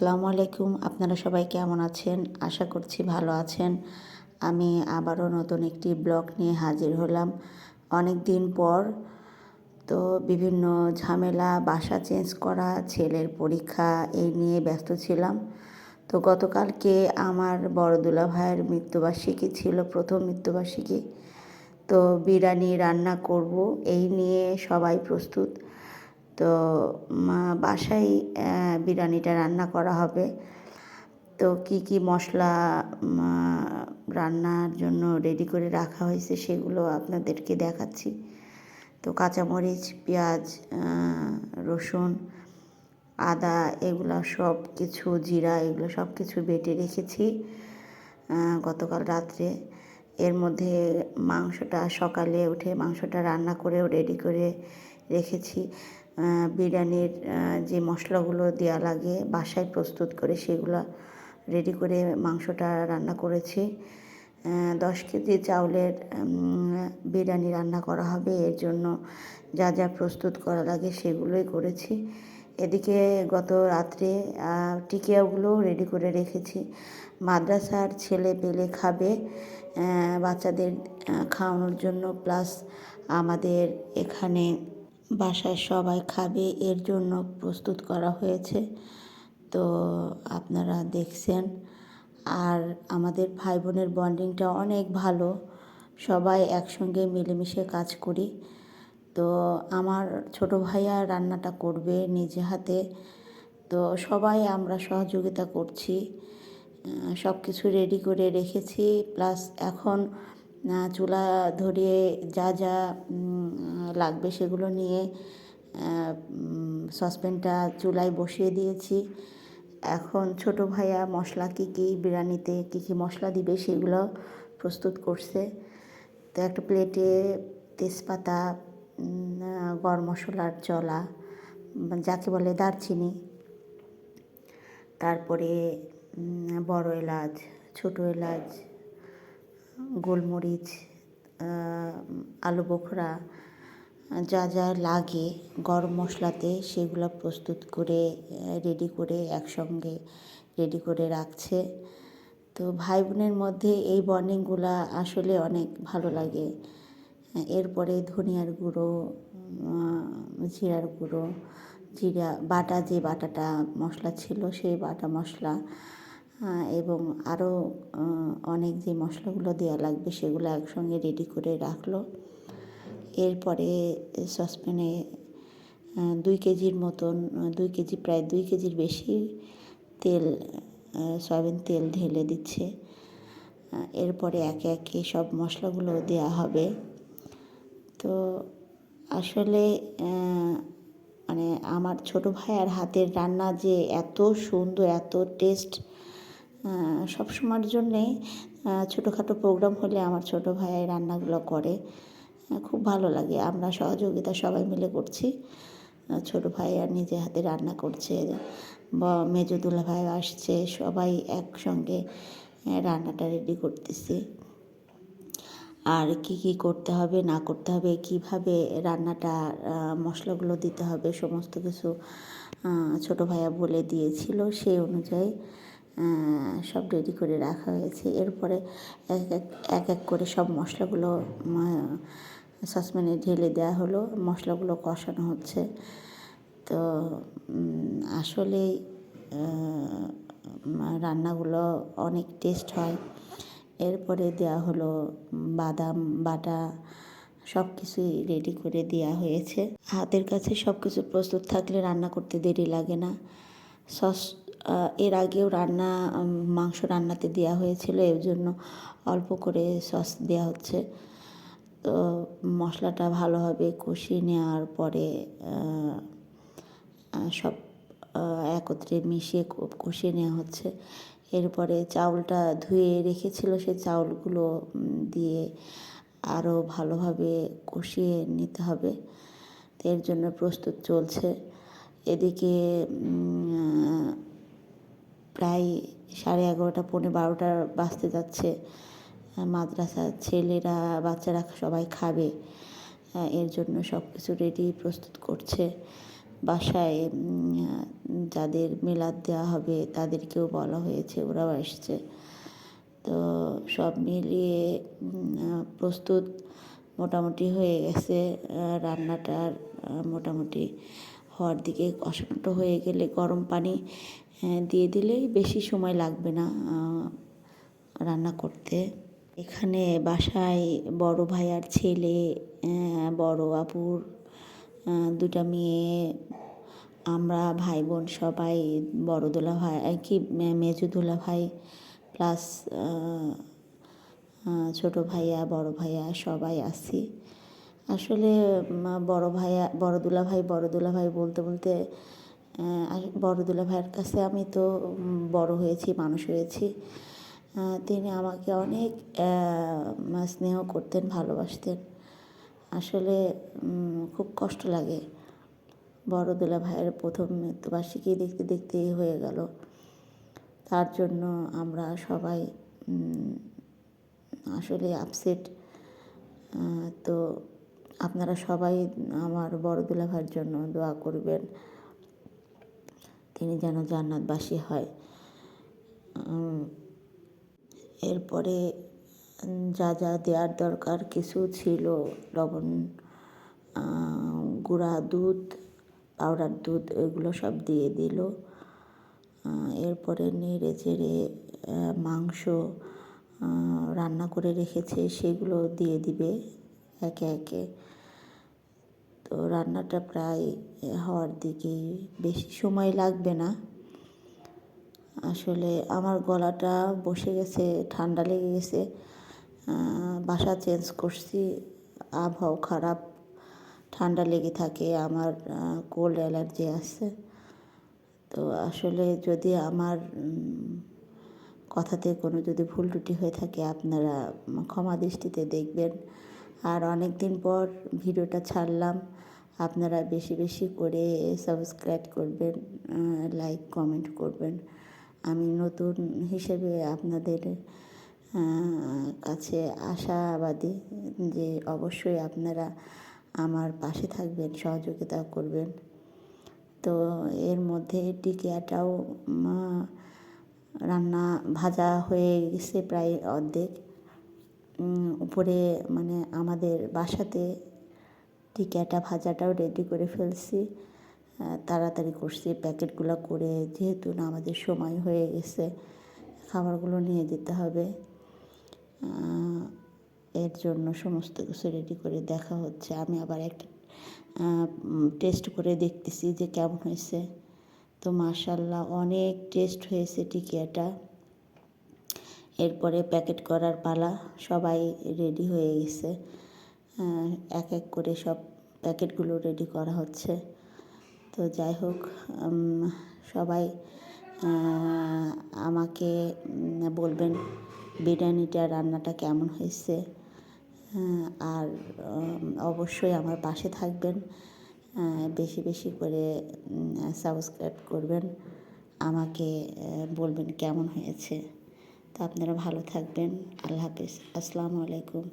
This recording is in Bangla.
আসসালামু আলাইকুম। আপনারা সবাই কেমন আছেন? আশা করছি ভালো আছেন। আমি আবারও নতুন একটি ব্লগ নিয়ে হাজির হলাম। অনেক দিন পর তো বিভিন্ন ঝামেলা, বাসা চেঞ্জ করা, ছেলের পরীক্ষা এই নিয়ে ব্যস্ত ছিলাম। তো গতকালকে আমার বড় দুলা ভাইয়ের মৃত্যুবার্ষিকী ছিল, প্রথম মৃত্যুবার্ষিকী। তো বিরিয়ানি রান্না করব, এই নিয়ে সবাই প্রস্তুত। তো বাসায় বিরিয়ানিটা রান্না করা হবে। তো কি কি মশলা রান্নার জন্য রেডি করে রাখা হয়েছে সেগুলো আপনাদেরকে দেখাচ্ছি। তো কাঁচামরিচ, পেঁয়াজ রসুন, আদা এগুলো সব কিছু জিরা এগুলো সব কিছু বেটে রেখেছি গতকাল রাত্রে। এর মধ্যে মাংসটা সকালে উঠে মাংসটা রান্না করেও রেডি করে রেখেছি। বিরিয়ানির যে মশলাগুলো দেওয়া লাগে, বাসায় প্রস্তুত করে সেগুলো রেডি করে মাংসটা রান্না করেছি। দশ কেজি চাউলের বিরিয়ানি রান্না করা হবে। এর জন্য যা যা প্রস্তুত করা লাগে সেগুলোই করেছি। এদিকে গত রাত্রে টিকিয়াগুলোও রেডি করে রেখেছি। মাদ্রাসার ছেলে পেলে খাবে বাচ্চাদের খাওয়ানোর জন্য। প্লাস আমাদের এখানে বাসায় সবাই খাবে, এর জন্য প্রস্তুত করা হয়েছে। তো আপনারা দেখছেন। আর আমাদের ভাই বোনের বন্ডিংটা অনেক ভালো। সবাই একসঙ্গে মিলেমিশে কাজ করি। তো আমার ছোট ভাইয়া রান্নাটা করবে নিজে হাতে। তো সবাই আমরা সহযোগিতা করছি। সব কিছু রেডি করে রেখেছি। প্লাস এখন চুলা ধরিয়ে যা যা লাগবে সেগুলো নিয়ে সসপ্যানটা চুলায় বসিয়ে দিয়েছি। এখন ছোট ভাইয়া মশলা কী কী বিরিয়ানিতে কী কী মশলা দিবে সেগুলো প্রস্তুত করছে। তো একটা প্লেটে তেজপাতা গরম মশলার জলা যাকে বলে দারচিনি। তারপরে বড় এলাচ, ছোট এলাচ, গোলমরিচ আলু বোখরা যা যা লাগে গরম মশলাতে সেগুলো প্রস্তুত করে রেডি করে একসঙ্গে রেডি করে রাখছে। তো ভাই বোনের মধ্যে এই বন্ডিংগুলো আসলে অনেক ভালো লাগে। এরপরে ধনিয়ার গুঁড়ো জিরার গুঁড়ো, জিরা, বাটা, যে বাটাটা মশলা ছিল সেই বাটা মশলা এবং আরও অনেক যে মশলাগুলো দেওয়া লাগবে সেগুলো একসঙ্গে রেডি করে রাখল। এরপরে সসপ্যানে দুই কেজির মতন, দুই কেজি, প্রায় দুই কেজির বেশি তেল সয়াবিন তেল ঢেলে দিচ্ছে। এরপরে একে একে সব মশলাগুলো দেওয়া হবে। তো আসলে মানে আমার ছোট ভাইয়ের হাতের রান্না যে এত সুন্দর, এত টেস্ট সব সময়ের জন্যে ছোটোখাটো প্রোগ্রাম হলে আমার ছোট ভাই রান্নাগুলো করে। খুব ভালো লাগে। আমরা সহযোগিতা সবাই মিলে করছি। ছোট ভাই আর নিজে হাতে রান্না করছে। বা মেজুদুল্লা ভাই আসছে, সবাই একসঙ্গে রান্নাটা রেডি করতেছি। আর কি কি করতে হবে, না করতে হবে, কীভাবে রান্নাটা মশলাগুলো দিতে হবে, সমস্ত কিছু ছোট ভাইয়া বলে দিয়েছিল। সেই অনুযায়ী সব রেডি করে রাখা হয়েছে। এরপরে এক এক এক করে সব মশলাগুলো সসপ্যানে ঢেলে দেওয়া হলো মশলাগুলো কষানো হচ্ছে। তো উম, আসলেই রান্নাগুলো অনেক টেস্ট হয়। এরপরে দেওয়া হলো বাদাম বাটা সব কিছুই রেডি করে দেওয়া হয়েছে। হাতের কাছে সব কিছু প্রস্তুত থাকলে রান্না করতে দেরি লাগে না। সস এর আগেও রান্না মাংস রান্নাতে দেওয়া হয়েছিল এর জন্য অল্প করে সস দেওয়া হচ্ছে। তো মশলাটা ভালোভাবে কষিয়ে নেওয়ার পরে সব একত্রে মিশিয়ে কষিয়ে নেওয়া হচ্ছে। এরপরে চাউলটা ধুয়ে রেখেছিল সেই চাউলগুলো দিয়ে আরও ভালোভাবে কষিয়ে নিতে হবে। এর জন্য প্রস্তুত চলছে। এদিকে প্রায় সাড়ে এগারোটা, পৌনে বারোটা বাজতে যাচ্ছে। মাদ্রাসার ছেলেরা, বাচ্চারা সবাই খাবে। এর জন্য সব কিছু রেডি প্রস্তুত করছে। বাসায় যাদের মিলাদ দেওয়া হবে তাদেরকেও বলা হয়েছে, ওরাও এসছে তো সব মিলিয়ে প্রস্তুত মোটামুটি হয়ে গেছে। রান্নাটার মোটামুটি হওয়ার দিকে অসন্ত হয়ে গেলে গরম পানি দিয়ে দিলেই বেশি সময় লাগবে না রান্না করতে। এখানে বাসায় বড় ভাই আর ছেলে বড় আপুর দুটা মেয়ে, আমরা ভাই বোন সবাই, বড় দোলা ভাই কি মেজো দোলা ভাই প্লাস ছোট ভাইয়া, বড় ভাইয়া সবাই আছি। আসলে বড় ভাইয়া, বড় দুলা ভাই, বড় ভাই বলতে বলতে বড় ভাইয়ের কাছে আমি তো বড় হয়েছি, মানুষ হয়েছি। তিনি আমাকে অনেক স্নেহ করতেন, ভালোবাসতেন। আসলে খুব কষ্ট লাগে। বড় দুলা ভাইয়ের প্রথম মৃত্যুবার্ষিকী দেখতে দেখতেই হয়ে গেল। তার জন্য আমরা সবাই আসলে আপসেট তো আপনারা সবাই আমার বড় দুলা ভাইয়ের জন্য দোয়া করবেন। তিনি যেন জান্নাতবাসী হয়। এরপরে যা যা দেওয়ার দরকার কিছু ছিল, লবণ গুঁড়া দুধ, পাউডার দুধ, এগুলো সব দিয়ে দিল। এরপরে নেড়ে চেড়ে মাংস রান্না করে রেখেছে, সেগুলো দিয়ে দিবে একে একে। তো রান্নাটা প্রায় হওয়ার দিকেই বেশি সময় লাগবে না। আসলে আমার গলাটা বসে গেছে, ঠান্ডা লেগে গেছে। বাসা চেঞ্জ করছি, আবহাওয়া খারাপ, ঠান্ডা লেগে থাকে, আমার কোল্ড অ্যালার্জি আছে। তো আসলে যদি আমার কথাতে কোনো যদি ভুল ত্রুটি হয়ে থাকে, আপনারা ক্ষমা দৃষ্টিতে দেখবেন। আর অনেক দিন পর ভিডিওটা ছাড়লাম, আপনারা বেশি বেশি করে সাবস্ক্রাইব করবেন লাইক, কমেন্ট করবেন। আমি নতুন হিসেবে আপনাদের কাছে আশাবাদী যে অবশ্যই আপনারা আমার পাশে থাকবেন, সহযোগিতা করবেন। তো এর মধ্যে টিকিয়াটাও রান্না ভাজা হয়ে গেছে প্রায় অর্ধেক। উপরে মানে আমাদের বাসাতে টিকিয়াটা ভাজাটাও রেডি করে ফেলছি। তাড়াতাড়ি করছি, প্যাকেটগুলো করে যেহেতু না আমাদের সময় হয়ে গেছে, খাবারগুলো নিয়ে যেতে হবে। এর জন্য সমস্ত কিছু রেডি করে দেখা হচ্ছে। আমি আবার একটা টেস্ট করে দেখতেছি যে কেমন হয়েছে। তো মার্শাল্লাহ অনেক টেস্ট হয়েছে টিকিয়াটা। এরপরে প্যাকেট করার পালা সবাই রেডি হয়ে গেছে। এক এক করে সব প্যাকেটগুলো রেডি করা হচ্ছে। তো যাই হোক সবাই আমাকে বলবেন বিরিয়ানিটা, রান্নাটা কেমন হয়েছে। আর অবশ্যই আমার পাশে থাকবেন। বেশি বেশি করে সাবস্ক্রাইব করবেন। আমাকে বলবেন কেমন হয়েছে। তো আপনারা ভালো থাকবেন। আল্লাহ হাফিজ। আসসালামু আলাইকুম।